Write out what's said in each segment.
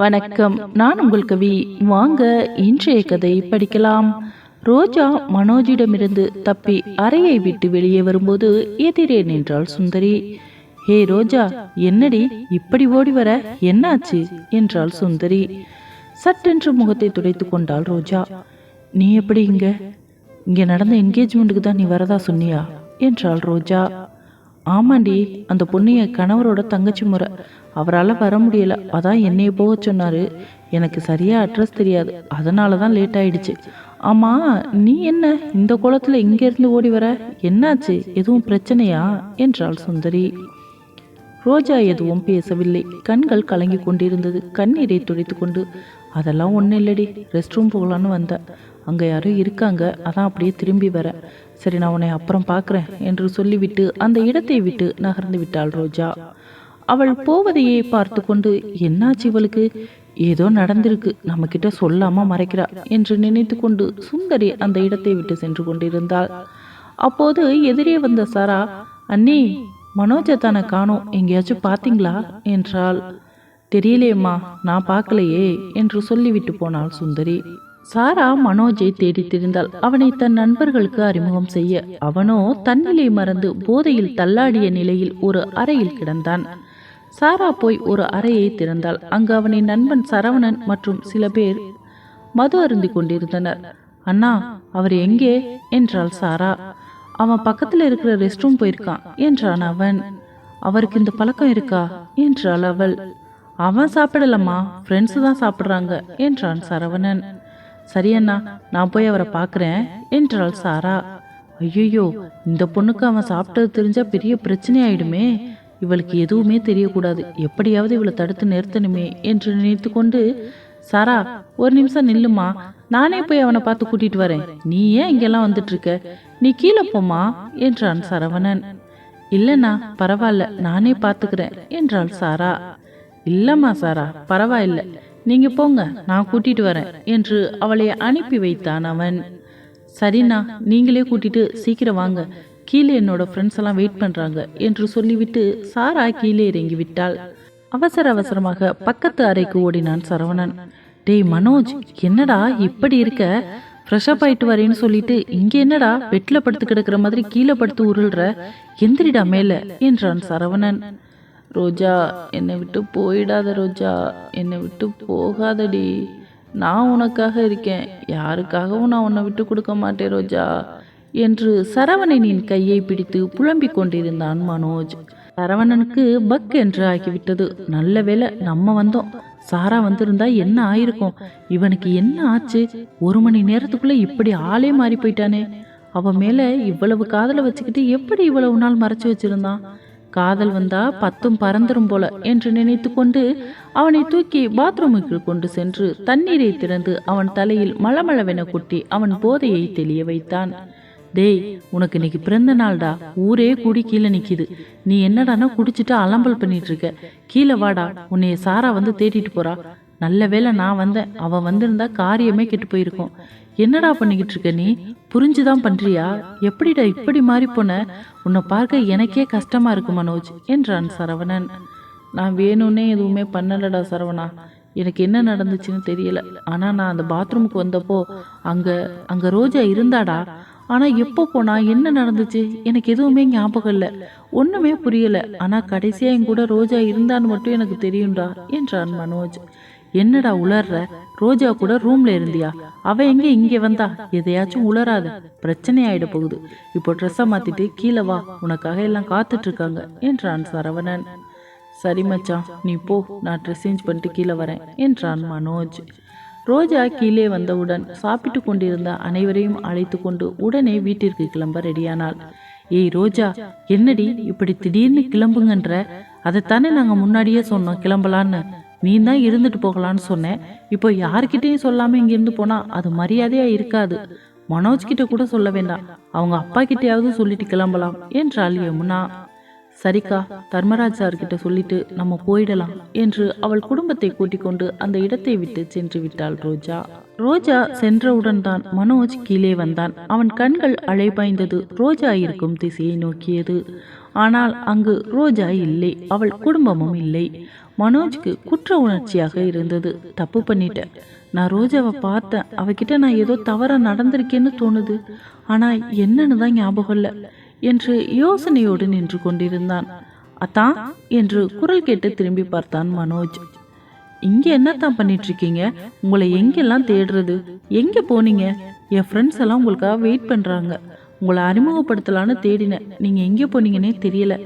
வணக்கம். நான் உங்கள் கவி வாங்க இன்றைய கதை படிக்கலாம். ரோஜா மனோஜிடமிருந்து தப்பி அறையை விட்டு வெளியே வரும்போது எதிரே நின்றாள் சுந்தரி. ஹே ரோஜா என்னடி இப்படி ஓடி வர? என்னாச்சு? என்றாள் சுந்தரி. சட்டென்று முகத்தை துடைத்து கொண்டாள் ரோஜா. நீ எப்படி இங்க? இங்க நடந்த என்கேஜ்மெண்ட்டுக்கு தான் நீ வரதா சொன்னியா? என்றாள் ரோஜா. ஆமாண்டி அந்த பொண்ணு என் கணவரோட தங்கச்சி முறை. அவரால் வர முடியல. அதான் என்னைய போக சொன்னார். எனக்கு சரியாக அட்ரஸ் தெரியாது. அதனால தான் லேட் ஆயிடுச்சு. ஆமா நீ என்ன? இந்த குளத்தில் இங்கேருந்து ஓடி வர? என்னாச்சு? எதுவும் பிரச்சனையா? என்றாள் சுந்தரி. ரோஜா எதுவும் பேசவில்லை. கண்கள் கலங்கி கொண்டிருந்தது. கண்ணீரை துடைத்து கொண்டு அதெல்லாம் ஒன்றும் இல்லடி. ரெஸ்ட் ரூம் போகலான்னு வந்தேன். அங்கே யாரும் இருக்காங்க. அதான் அப்படியே திரும்பி வரேன் சரி நான் உன்னை அப்புறம் பார்க்குறேன் என்று சொல்லிவிட்டு அந்த இடத்தை விட்டு நகர்ந்து விட்டாள் ரோஜா. அவள் போவதையே பார்த்து கொண்டு என்னாச்சு இவளுக்கு? ஏதோ நடந்திருக்கு நம்ம கிட்ட சொல்லாம மறைக்கிறா என்று நினைத்து கொண்டு சுந்தரி அந்த இடத்தை விட்டு சென்று கொண்டிருந்தாள். அப்போது எதிரே வந்த சாரா அண்ணி மனோஜை தானே காணோம் எங்கேயாச்சும் பார்த்தீங்களா? என்றாள். தெரியலையேம்மா நான் பார்க்கலையே என்று சொல்லிவிட்டு போனாள் சுந்தரி. சாரா மனோஜை தேடித் திரிந்தாள். அவனை தன் நண்பர்களுக்கு அறிமுகம் செய்ய அவனோ தன்னிலை மறந்து போதையில் தள்ளாடிய நிலையில் ஒரு அறையில் கிடந்தான். சாரா போய் ஒரு அறையை திறந்தாள். அங்கு அவனை நண்பன் சரவணன் மற்றும் சில பேர் மது அருந்தி கொண்டிருந்தனர். அண்ணா அவர் எங்கே? என்றாள் சாரா. அவன் பக்கத்தில் இருக்கிற ரெஸ்ட் ரூம் போயிருக்கான் என்றான் அவன். அவருக்கு இந்த பழக்கம் இருக்கா? என்றாள் அவள். அவன் சாப்பிடலம்மா. ஃப்ரெண்ட்ஸ் தான் சாப்பிட்றாங்க என்றான் சரவணன். சரி அண்ணா நான் போய் அவரை பார்க்குறேன் என்றாள் சாரா. ஐயோ இந்த பொண்ணுக்கு அவன் சாப்பிட்டது தெரிஞ்சா பெரிய பிரச்சனை ஆயிடுமே இவளுக்கு எதுவுமே தெரியக்கூடாது. எப்படியாவது இவளை தடுத்து நிறுத்தணுமே என்று நினைத்து கொண்டு சாரா ஒரு நிமிஷம் நில்லுமா? நானே போய் அவனை பார்த்து கூட்டிட்டு வரேன். நீ ஏன் இங்கெல்லாம் வந்துட்டு இருக்க நீ கீழே போமா என்றான் சரவணன். இல்லைண்ணா பரவாயில்ல நானே பார்த்துக்கிறேன் என்றாள் சாரா. இல்லம்மா சாரா பரவாயில்ல. நீங்க போங்க நான் கூட்டிட்டு வரேன் என்று அவளை அனுப்பி வைத்தான் அவன். சரிண்ணா நீங்களே கூட்டிட்டு சீக்கிரம் வாங்க. கீழே என்னோட ஃப்ரெண்ட்ஸ் எல்லாம் வெயிட் பண்றாங்க என்று சொல்லிவிட்டு சாரா கீழே இறங்கி விட்டாள் அவசர அவசரமாக பக்கத்து அறைக்கு ஓடினான் சரவணன். டேய் மனோஜ் என்னடா இப்படி இருக்க? ஃப்ரெஷ்ஷப் ஆயிட்டு வரேன்னு சொல்லிட்டு இங்க என்னடா வெட்டில படுத்து கிடக்கிற மாதிரி கீழே படுத்து உருள்ற? எந்திரிடா மேல என்றான் சரவணன். ரோஜா என்னை விட்டு போயிடாத ரோஜா என்னை விட்டு போகாதடி. நான் உனக்காக இருக்கேன். யாருக்காகவும் நான் உன்னை விட்டு கொடுக்க மாட்டேன் ரோஜா என்று சரவணனின் கையை பிடித்து புலம்பிக் கொண்டிருந்தான் மனோஜ். சரவணனுக்கு பக் என்று ஆகிவிட்டது. நல்ல வேளை நம்ம வந்தோம். சாரா வந்திருந்தா என்ன ஆயிருக்கும்? இவனுக்கு என்ன ஆச்சு? ஒரு மணி நேரத்துக்குள்ள இப்படி ஆளே மாறி போயிட்டானே. அவன் மேல இவ்வளவு காதலை வச்சுக்கிட்டு எப்படி இவ்வளவு நாள் மறைச்சு வச்சிருந்தான்? காதல் வந்தா பத்தும் பறந்துரும் போல என்று நினைத்து கொண்டு அவனை தூக்கி பாத்ரூமுக்கு கொண்டு சென்று தண்ணீரை திறந்து அவன் தலையில் மளமளவென கொட்டி அவன் போதையை தெளிய வைத்தான். டேய் உனக்கு இன்னைக்கு பிறந்த நாள்டா. ஊரே கூடி கீழே நிக்குது. நீ என்னடானா குடிச்சிட்டு அலம்பல் பண்ணிட்டு இருக்க. கீழே வாடா. உன்னைய சாரா வந்து தேடிட்டு போறா. நல்ல வேளை நான் வந்தேன் அவ வந்திருந்தா காரியமே கெட்டு போயிருக்கும். என்னடா பண்ணிக்கிட்டு இருக்க நீ? புரிஞ்சுதான் பண்றியா? எப்படிடா இப்படி மாறி போன? உன்னை பார்க்க எனக்கே கஷ்டமா இருக்கு மனோஜ் என்றான் சரவணன். நான் வேணும்னே எதுவுமே பண்ணலடா சரவணா. எனக்கு என்ன நடந்துச்சுன்னு தெரியல. ஆனா நான் அந்த பாத்ரூமுக்கு வந்தப்போ அங்க அங்க ரோஜா இருந்தாடா. ஆனா எப்போ போனா என்ன நடந்துச்சு? எனக்கு எதுவுமே ஞாபகம் இல்லை. ஒண்ணுமே புரியல. ஆனா கடைசியா என் கூட ரோஜா இருந்தான்னு மட்டும் எனக்கு தெரியும்டா என்றான் மனோஜ். என்னடா உளர்ற? ரோஜா கூட ரூம்ல இருந்தியா? அவ எங்க இங்க வந்தா? எதையாச்சும் உளராத. பிரச்சனை ஆயிட போகுது. இப்போ ட்ரெஸ்ஸை மாத்திட்டு கீழே வா. உனக்காக எல்லாம் காத்துட்டு இருக்காங்க என்றான் சரவணன். சரி மச்சான் நீ போ. நான் ட்ரெஸ் சேஞ்ச் பண்ணிட்டு கீழே வரேன் என்றான் மனோஜ். ரோஜா கீழே வந்தவுடன் சாப்பிட்டு கொண்டிருந்த அனைவரையும் அழைத்து கொண்டு உடனே வீட்டிற்கு கிளம்ப ரெடியானாள். ஏய் ரோஜா என்னடி இப்படி திடீர்னு கிளம்புங்கன்ற? அதைத்தானே நாங்கள் முன்னாடியே சொன்னோம் கிளம்பலான்னு. நீ தான் இருந்துட்டு போகலான்னு சொன்னேன். இப்போ யார்கிட்டயும் சொல்லாமல் இங்கேருந்து போனால் அது மரியாதையாக இருக்காது. மனோஜ் கிட்ட கூட சொல்ல வேண்டாம். அவங்க அப்பா கிட்டையாவது சொல்லிட்டு கிளம்பலாம் என்றாள் யமுனா. சரிக்கா தர்மராஜ் சார்கிட்ட சொல்லிட்டு நம்ம போயிடலாம் என்று அவள் குடும்பத்தை கூட்டிக் கொண்டு அந்த இடத்தை விட்டு சென்று விட்டாள் ரோஜா. ரோஜா சென்றவுடன் தான் மனோஜ் கீழே வந்தான். அவன் கண்கள் அலைபாய்ந்தது ரோஜா இருக்கும் திசையை நோக்கியது. ஆனால் அங்கு ரோஜா இல்லை அவள் குடும்பமும் இல்லை. மனோஜ்க்கு குற்ற உணர்ச்சியாக இருந்தது. தப்பு பண்ணிட்டேன் நான் ரோஜாவை பார்த்தேன். அவகிட்ட நான் ஏதோ தவற நடந்திருக்கேன்னு தோணுது. ஆனால் என்னன்னு தான் ஞாபகம் இல்லை என்று யோசனையோடு நின்று கொண்டிருந்தான். அத்தான் என்று குரல் கேட்டு திரும்பி பார்த்தான் மனோஜ். இங்கே என்னத்தான் பண்ணிட்டு இருக்கீங்க உங்களை எங்கெல்லாம் தேடுறது? எங்கே போனீங்க? என் ஃப்ரெண்ட்ஸ் எல்லாம் உங்களுக்காக வெயிட் பண்ணுறாங்க உங்களை அறிமுகப்படுத்தலான்னு தேடினேன். நீங்கள் எங்கே போனீங்கன்னே தெரியல.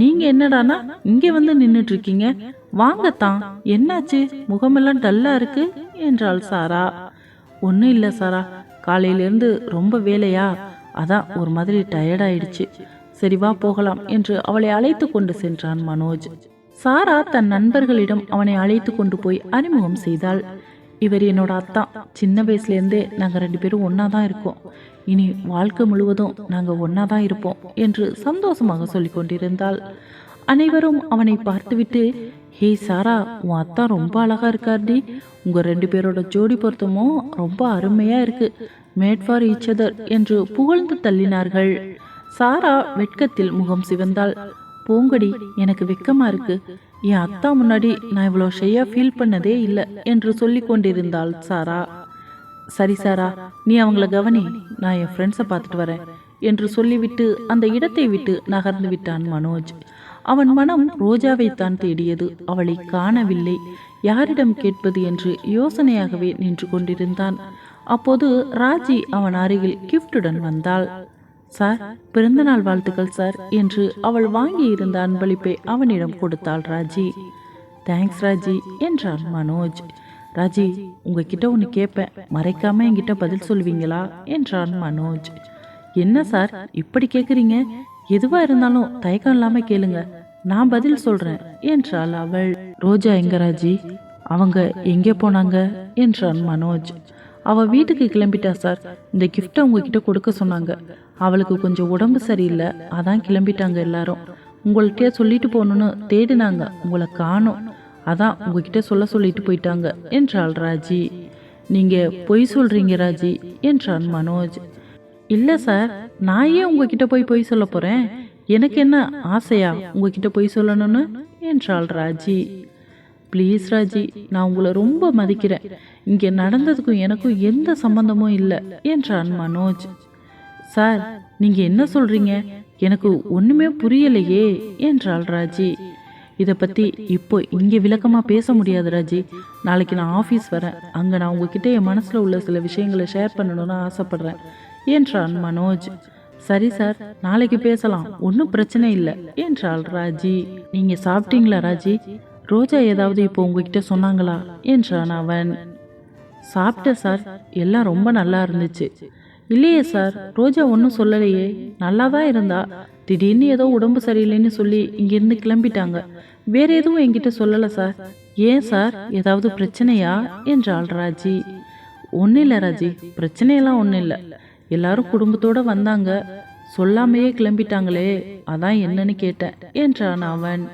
நீங்கள் என்னடானா இங்கே வந்து நின்னுட்டு இருக்கீங்க வாங்கத்தான். என்னாச்சு? முகமெல்லாம் டல்லா இருக்கு என்றாள் சாரா. ஒன்றும் இல்லை சாரா. காலையிலேருந்து ரொம்ப வேலையா? அதான் ஒரு மாதிரி டயர்டாயிடுச்சு சரி வா போகலாம் என்று அவளை அழைத்து கொண்டு சென்றான் மனோஜ். சாரா தன் நண்பர்களிடம் அவனை அழைத்து கொண்டு போய் அறிமுகம் செய்தாள். இவர் என்னோட அத்தா. சின்ன வயசுலேருந்தே நாங்கள் ரெண்டு பேரும் ஒன்றா தான் இருக்கோம். இனி வாழ்க்கை முழுவதும் நாங்கள் ஒன்றா தான் இருப்போம் என்று சந்தோஷமாக சொல்லிக் கொண்டிருந்தாள் அனைவரும் அவனை பார்த்துவிட்டு ஹே சாரா உன் அத்தா ரொம்ப அழகாக இருக்கார்டி. உங்கள் ரெண்டு பேரோட ஜோடி பொருத்தமும் ரொம்ப அருமையாக இருக்குது மேட் ஃபார் ஈச் அதர் என்று புகழ்ந்து தள்ளினார்கள். சாரா வெட்கத்தில் முகம் சிவந்தாள். போங்கடி எனக்கு வெக்கமாக இருக்குது என் அத்தா முன்னாடி நான் இவ்வளோ ஷையாக ஃபீல் பண்ணதே இல்லை என்று சொல்லி கொண்டிருந்தாள் சாரா. சரி சாரா நீ அவங்கள கவனி நான் என் ஃப்ரெண்ட்ஸை பார்த்துட்டு வரேன் என்று சொல்லிவிட்டு அந்த இடத்தை விட்டு நகர்ந்து விட்டான் மனோஜ். அவன் மனம் ரோஜாவைத்தான் தேடியது. அவளை காணவில்லை. யாரிடம் கேட்பது என்று யோசனையாகவே நின்று கொண்டிருந்தான். அப்போது ராஜி அவன் அருகில் கிஃப்டுடன் வந்தாள். சார் பிறந்தநாள் வாழ்த்துக்கள் சார் என்று அவள் வாங்கி இருந்த அன்பளிப்பை அவனிடம் கொடுத்தாள் ராஜி. தேங்க்ஸ் ராஜி என்றான் மனோஜ். ராஜி உங்ககிட்ட ஒன்று கேட்பேன் மறைக்காம என்கிட்ட பதில் சொல்வீங்களா? என்றான் மனோஜ். என்ன சார்? இப்படி கேட்குறீங்க எதுவாக இருந்தாலும் தயக்கம் இல்லாமல் கேளுங்க. நான் பதில் சொல்றேன் என்றாள் அவள். ரோஜா எங்கராஜி அவங்க எங்கே போனாங்க? என்றான் மனோஜ். அவ வீட்டுக்கு கிளம்பிட்டா சார். இந்த கிஃப்டை உங்ககிட்ட கொடுக்க சொன்னாங்க. அவளுக்கு கொஞ்சம் உடம்பு சரியில்லை. அதான் கிளம்பிட்டாங்க எல்லாரும். உங்கள்கிட்ட சொல்லிட்டு போகணும்னு தேடினாங்க. உங்களை காணோம். அதான் உங்ககிட்ட சொல்ல சொல்லிட்டு போயிட்டாங்க என்றாள் ராஜி. நீங்க பொய் சொல்றீங்க ராஜி என்றான் மனோஜ். இல்லை சார். நான் ஏன் உங்ககிட்ட போய் பொய் சொல்ல போறேன்? எனக்கு என்ன ஆசையா? உங்ககிட்ட பொய் சொல்லணும்னு? என்றாள் ராஜி. ப்ளீஸ் ராஜி நான் உங்களை ரொம்ப மதிக்கிறேன். இங்கே நடந்ததுக்கும் எனக்கும் எந்த சம்பந்தமும் இல்லை என்றான் மனோஜ். சார் நீங்க என்ன சொல்றீங்க? எனக்கு ஒண்ணுமே புரியலையே என்றாள் ராஜி. இதை பற்றி இப்போ இங்கே விளக்கமாக பேச முடியாது ராஜி. நாளைக்கு நான் ஆஃபீஸ் வரேன். அங்கே நான் உங்ககிட்ட என் மனசில் உள்ள சில விஷயங்களை ஷேர் பண்ணணும்னு ஆசைப்படுறேன் என்றான் மனோஜ். சரி சார் நாளைக்கு பேசலாம். ஒன்றும் பிரச்சனை இல்லை. என்றாள் ராஜி. நீங்கள் சாப்பிட்டீங்களா ராஜி? ரோஜா ஏதாவது இப்போ உங்ககிட்ட சொன்னாங்களா? என்றான் அவன். சாப்பிட்டேன் சார். எல்லாம் ரொம்ப நல்லா இருந்துச்சு. இல்லையே சார் ரோஜா ஒன்றும் சொல்லலையே. நல்லா தான் இருந்தா. திடீர்னு ஏதோ உடம்பு சரியில்லைன்னு சொல்லி இங்கிருந்து கிளம்பிட்டாங்க. வேற எதுவும் என்கிட்ட சொல்லலை சார். ஏன் சார்? ஏதாவது பிரச்சனையா? என்றாள் ராஜி. ஒன்றும் இல்லை ராஜி. பிரச்சனையெல்லாம் ஒன்றும் இல்லை. எல்லாரும் குடும்பத்தோட வந்தாங்க. சொல்லாமையே கிளம்பிட்டாங்களே அதான் என்னன்னு கேட்டேன் என்றான் அவன்.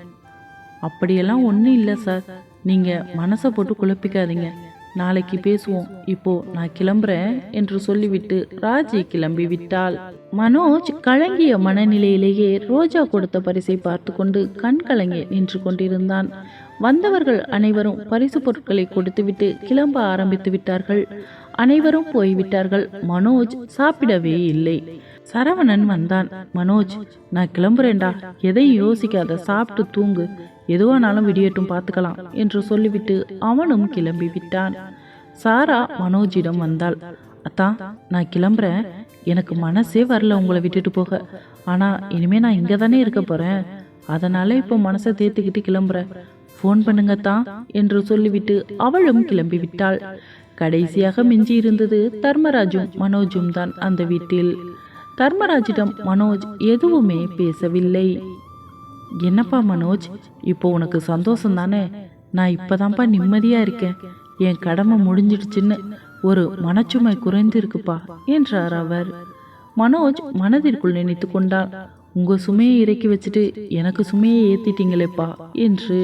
அப்படியெல்லாம் ஒன்றும் இல்லை சார் நீங்கள் மனசை போட்டு குழப்பிக்காதீங்க. நாளைக்கு பேசுவோம். இப்போ நான் கிளம்புறேன் என்று சொல்லிவிட்டு ராஜி கிளம்பி விட்டாள். மனோஜ் கலங்கிய மனநிலையிலேயே ரோஜா கொடுத்த பரிசை பார்த்து கொண்டு கண் கலங்கி நின்று கொண்டிருந்தான். வந்தவர்கள் அனைவரும் பரிசு பொருட்களை கொடுத்துவிட்டு கிளம்ப ஆரம்பித்து விட்டார்கள். அனைவரும் போய்விட்டார்கள். மனோஜ் சாப்பிடவே இல்லை. சரவணன் வந்தான். மனோஜ் நான் கிளம்புறேன்டா. எதையும் யோசிக்காத சாப்பிட்டு தூங்கு. எதுவானாலும் விடியட்டும் பார்த்துக்கலாம் என்று சொல்லிவிட்டு அவனும் கிளம்பி விட்டான். சாரா மனோஜிடம் வந்தாள். அத்தான் நான் கிளம்புறேன். எனக்கு மனசே வரல உங்களை விட்டுட்டு போக. ஆனா இனிமே நான் இங்கே தானே இருக்க போறேன். அதனால இப்போ மனசை தேர்த்துக்கிட்டு கிளம்புறேன் ஃபோன் பண்ணுங்கத்தான் என்று சொல்லிவிட்டு அவளும் கிளம்பி விட்டாள் கடைசியாக மிஞ்சி இருந்தது தர்மராஜும் மனோஜும் தான் அந்த வீட்டில். தர்மராஜிடம் மனோஜ் எதுவுமே பேசவில்லை. என்னப்பா மனோஜ் இப்போ உனக்கு சந்தோஷம் தானே? நான் இப்போதான்ப்பா நிம்மதியாக இருக்கேன். என் கடமை முடிஞ்சிடுச்சுன்னு ஒரு மனச்சுமை குறைந்திருக்குப்பா என்றார் அவர். மனோஜ் மனதிற்குள் நினைத்து கொண்டார் உங்கள் சுமையை இறக்கி வச்சுட்டு எனக்கு சுமையை ஏற்றிட்டீங்களேப்பா என்று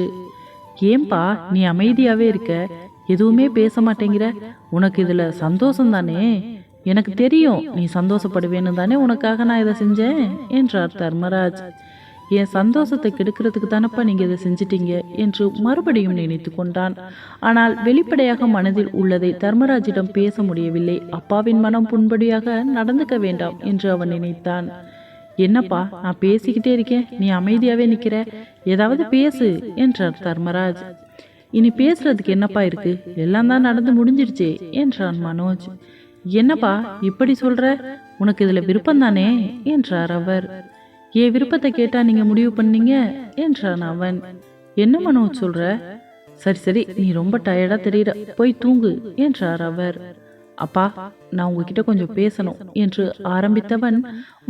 ஏன்பா நீ அமைதியாவே இருக்க? எதுவுமே பேச மாட்டேங்கிற? உனக்கு இதுல சந்தோஷம் தானே எனக்கு தெரியும் நீ சந்தோஷப்படுவேன்னு தானே உனக்காக நான் இதை செஞ்சேன் என்றார் தர்மராஜ். என் சந்தோஷத்தை கெடுக்கிறதுக்கு தானப்பா நீங்க இதை செஞ்சிட்டீங்க என்று மறுபடியும் நினைத்து கொண்டான். ஆனால் வெளிப்படையாக மனதில் உள்ளதை தர்மராஜிடம் பேச முடியவில்லை. அப்பாவின் மனம் புண்படியாக நடந்துக்க வேண்டாம் என்று அவன் நினைத்தான். என்னப்பா நான் பேசிக்கிட்டே இருக்கேன். நீ அமைதியாகவே நிற்கிற ஏதாவது பேசு என்றார் தர்மராஜ். இனி பேசுறதுக்கு என்னப்பா இருக்கு? எல்லாம் தான் நடந்து முடிஞ்சிருச்சே என்றான் மனோஜ். என்னப்பா இப்படி சொல்ற? உனக்கு இதுல விருப்பம் தானே என்றார் அவர். என் விருப்பத்தை கேட்டா நீங்க முடிவு பண்ணீங்க என்றான் அவன். என்ன மனோஜ் சொல்ற? சரி சரி நீ ரொம்ப டயர்டா தெரியுற. போய் தூங்கு என்றார் அவர். அப்பா நான் உங்ககிட்ட கொஞ்சம் பேசணும் என்று ஆரம்பித்தவன்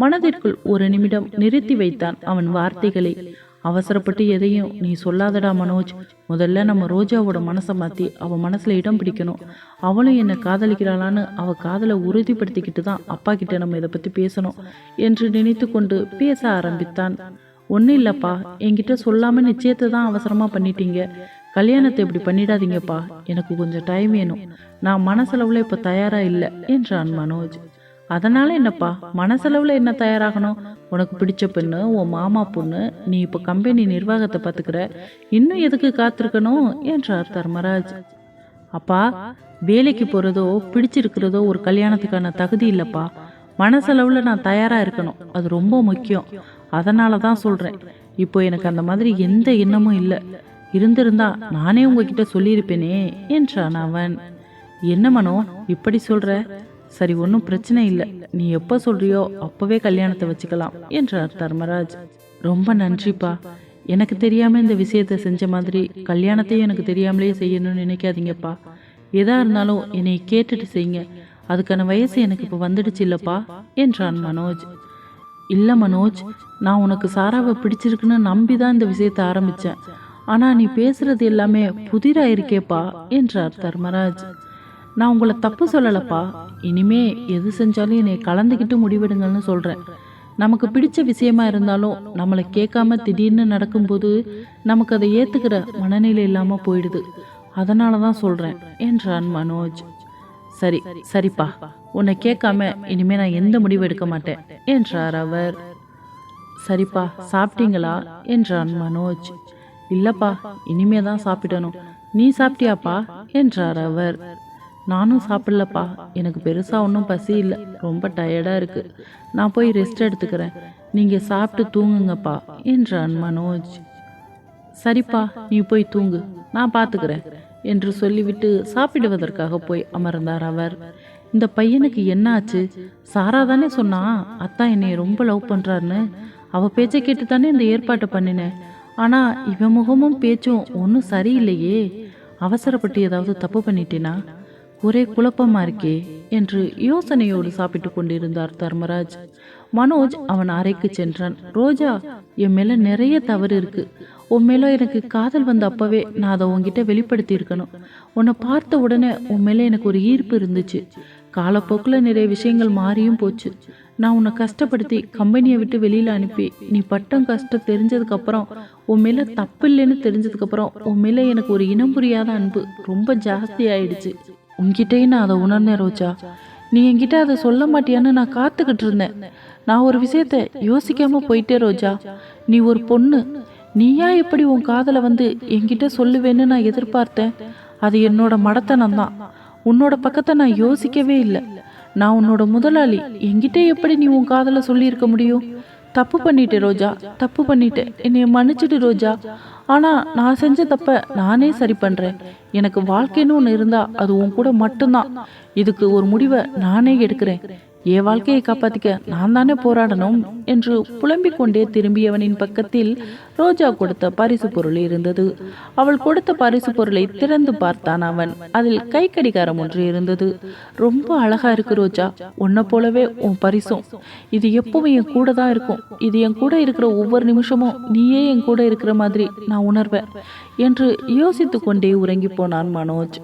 மனதிற்குள் ஒரு நிமிடம் நிறுத்தி வைத்தான் அவன் வார்த்தைகளை. அவசரப்பட்டு எதையும் நீ சொல்லாதடா மனோஜ் முதல்ல நம்ம ரோஜாவோட மனசை மாற்றி அவள் மனசில் இடம் பிடிக்கணும். அவளும் என்னை காதலிக்கிறாளான்னு அவள் காதலை உறுதிப்படுத்திக்கிட்டு தான் அப்பா கிட்ட நம்ம இதை பற்றி பேசணும் என்று நினைத்து கொண்டு பேச ஆரம்பித்தான். ஒன்றும் இல்லைப்பா என்கிட்ட சொல்லாமல் நிச்சயத்தை தான் அவசரமாக பண்ணிட்டீங்க. கல்யாணத்தை இப்படி பண்ணிடாதீங்கப்பா. எனக்கு கொஞ்சம் டைம் வேணும். நான் மனசளவில் இப்போ தயாராக இல்லை என்றான் மனோஜ். அதனால என்னப்பா? மனசளவில் என்ன தயாராகணும்? உனக்கு பிடிச்ச பெண்ணு உன் மாமா பொண்ணு நீ இப்போ கம்பெனி நிர்வாகத்தை பார்த்துக்கிற இன்னும் எதுக்கு காத்திருக்கணும்? என்றார் தர்மராஜ். அப்பா வேலைக்கு போகிறதோ பிடிச்சிருக்கிறதோ ஒரு கல்யாணத்துக்கான தகுதி இல்லைப்பா. மனசளவில் நான் தயாராக இருக்கணும். அது ரொம்ப முக்கியம். அதனால தான் சொல்கிறேன் இப்போ எனக்கு அந்த மாதிரி எந்த எண்ணமும் இல்லை. இருந்திருந்தா நானே உங்ககிட்ட சொல்லியிருப்பேனே என்றான் அவன். என்ன மனோ இப்படி சொல்ற? சரி ஒன்றும் பிரச்சனை இல்லை. நீ எப்போ சொல்றியோ அப்பவே கல்யாணத்தை வச்சுக்கலாம் என்றார் தர்மராஜ். ரொம்ப நன்றிப்பா. எனக்கு தெரியாம இந்த விஷயத்த செஞ்ச மாதிரி கல்யாணத்தையும் எனக்கு தெரியாமலே செய்யணும்னு நினைக்காதீங்கப்பா. எதா இருந்தாலும் என்னை கேட்டுட்டு செய்யுங்க. அதுக்கான வயசு எனக்கு இப்போ வந்துடுச்சு இல்லப்பா என்றான் மனோஜ். இல்லை மனோஜ் நான் உனக்கு சாராவை பிடிச்சிருக்குன்னு நம்பி தான் இந்த விஷயத்தை ஆரம்பித்தேன் ஆனால் நீ பேசுறது எல்லாமே புதிராக இருக்கேப்பா என்றார் தர்மராஜ். நான் உங்களை தப்பு சொல்லலப்பா. இனிமே எது செஞ்சாலும் என்னை கலந்துக்கிட்டு முடிவெடுங்கன்னு சொல்கிறேன் நமக்கு பிடிச்ச விஷயமா இருந்தாலும் நம்மளை கேட்காம திடீர்னு நடக்கும்போது நமக்கு அதை ஏற்றுக்கிற மனநிலை இல்லாமல் போயிடுது. அதனால தான் சொல்கிறேன் என்றான் மனோஜ். சரி சரிப்பா. உன்னை கேட்காம இனிமே நான் எந்த முடிவு எடுக்க மாட்டேன் என்றார் அவர். சரிப்பா சாப்பிட்டீங்களா என்றான் மனோஜ். இல்லப்பா இனிமே தான் சாப்பிடணும். நீ சாப்பிட்டியாப்பா? என்றார் அவர். நானும் சாப்பிடலப்பா. எனக்கு பெருசாக ஒன்றும் பசி இல்லை. ரொம்ப டயர்டாக இருக்குது நான் போய் ரெஸ்ட் எடுத்துக்கிறேன். நீங்கள் சாப்பிட்டு தூங்குங்கப்பா என்றான் மனோஜ். சரிப்பா நீ போய் தூங்கு. நான் பார்த்துக்கிறேன் என்று சொல்லிவிட்டு சாப்பிடுவதற்காக போய் அமர்ந்தார் அவர். இந்த பையனுக்கு என்ன ஆச்சு சாரா தானே சொன்னா அத்தா என்னை ரொம்ப லவ் பண்ணுறாருன்னு அவள் பேச்சை கேட்டு தானே இந்த ஏற்பாட்டை பண்ணினேன். ஆனால் இவன் முகமும் பேச்சும் ஒன்றும் சரியில்லையே. அவசரப்பட்டு ஏதாவது தப்பு பண்ணிட்டேனா? ஒரே குழப்பமா இருக்கே என்று யோசனையோடு சாப்பிட்டு கொண்டிருந்தார் தர்மராஜ். மனோஜ் அவன் அறைக்கு சென்றான். ரோஜா என் மேல நிறைய தவறு இருக்கு. உன் மேல எனக்கு காதல் வந்த அப்பவே நான் அதை உன்கிட்ட வெளிப்படுத்தி இருக்கணும். உன்னை பார்த்த உடனே உன் மேல எனக்கு ஒரு ஈர்ப்பு இருந்துச்சு. காலப்போக்கில் நிறைய விஷயங்கள் மாறியும் போச்சு. நான் உன்னை கஷ்டப்படுத்தி கம்பெனியை விட்டு வெளியில் அனுப்பி. நீ பட்டம் கஷ்டம் தெரிஞ்சதுக்கப்புறம் உன் மேலே தப்பு இல்லைன்னு தெரிஞ்சதுக்கப்புறம் உன் மேலே எனக்கு ஒரு இனம் புரியாத அன்பு ரொம்ப ஜாஸ்தி ஆயிடுச்சு. உன்கிட்டயே நான் அதை உணர்ந்தேன் ரோஜா. நீ என்கிட்ட அதை சொல்ல மாட்டியான்னு நான் காத்துக்கிட்டு இருந்தேன். நான் ஒரு விஷயத்த யோசிக்காம போயிட்டே ரோஜா. நீ ஒரு பொண்ணு. நீயா எப்படி உன் காதலை வந்து என்கிட்ட சொல்லுவேன்னு நான் எதிர்பார்த்தேன். அது என்னோட மடத்தனம் தான் உன்னோட பக்கத்தை நான் யோசிக்கவே இல்லை. நான் உன்னோட முதலாளி. என்கிட்ட எப்படி நீ உன் காதலை சொல்லியிருக்க முடியும்? தப்பு பண்ணிட்டேன் ரோஜா தப்பு பண்ணிட்டேன் என்னைய மன்னிச்சிடு ரோஜா. ஆனால் நான் செஞ்ச தப்ப நானே சரி பண்ணுறேன் எனக்கு வாழ்க்கைன்னு ஒன்று இருந்தால் அது உன் கூட மட்டும்தான். இதுக்கு ஒரு முடிவை நானே எடுக்கிறேன். என் வாழ்க்கையை காப்பாத்திக்க நான் தானே போராடணும் என்று புலம்பிக் கொண்டே திரும்பியவனின் பக்கத்தில் ரோஜா கொடுத்த பரிசு பொருள் இருந்தது. அவள் கொடுத்த பரிசு பொருளை திறந்து பார்த்தான் அவன். அதில் கை கடிகாரம் ஒன்று இருந்தது. ரொம்ப அழகா இருக்கு ரோஜா. உன்னை போலவே உன் பரிசும். இது எப்பவும் என் கூட தான் இருக்கும். இது என் கூட இருக்கிற ஒவ்வொரு நிமிஷமும் நீயே என் கூட இருக்கிற மாதிரி நான் உணர்வேன் என்று யோசித்து கொண்டே உறங்கி போனான் மனோஜ்.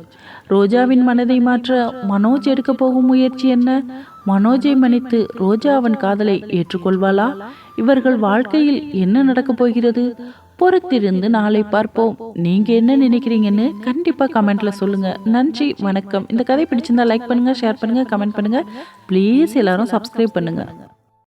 ரோஜாவின் மனதை மாற்ற மனோஜ் எடுக்க போகும் முயற்சி என்ன? மனோஜை மன்னித்து ரோஜா அவன் காதலை ஏற்றுக்கொள்வாளா? இவர்கள் வாழ்க்கையில் என்ன நடக்கப் போகிறது? பொறுத்திருந்து நாளை பார்ப்போம். நீங்க என்ன நினைக்கிறீங்கன்னு கண்டிப்பா கமெண்ட்ல சொல்லுங்க. நன்றி வணக்கம். இந்த கதை பிடிச்சிருந்தா லைக் பண்ணுங்க ஷேர் பண்ணுங்க கமெண்ட் பண்ணுங்க. ப்ளீஸ் எல்லாரும் சப்ஸ்கிரைப் பண்ணுங்க.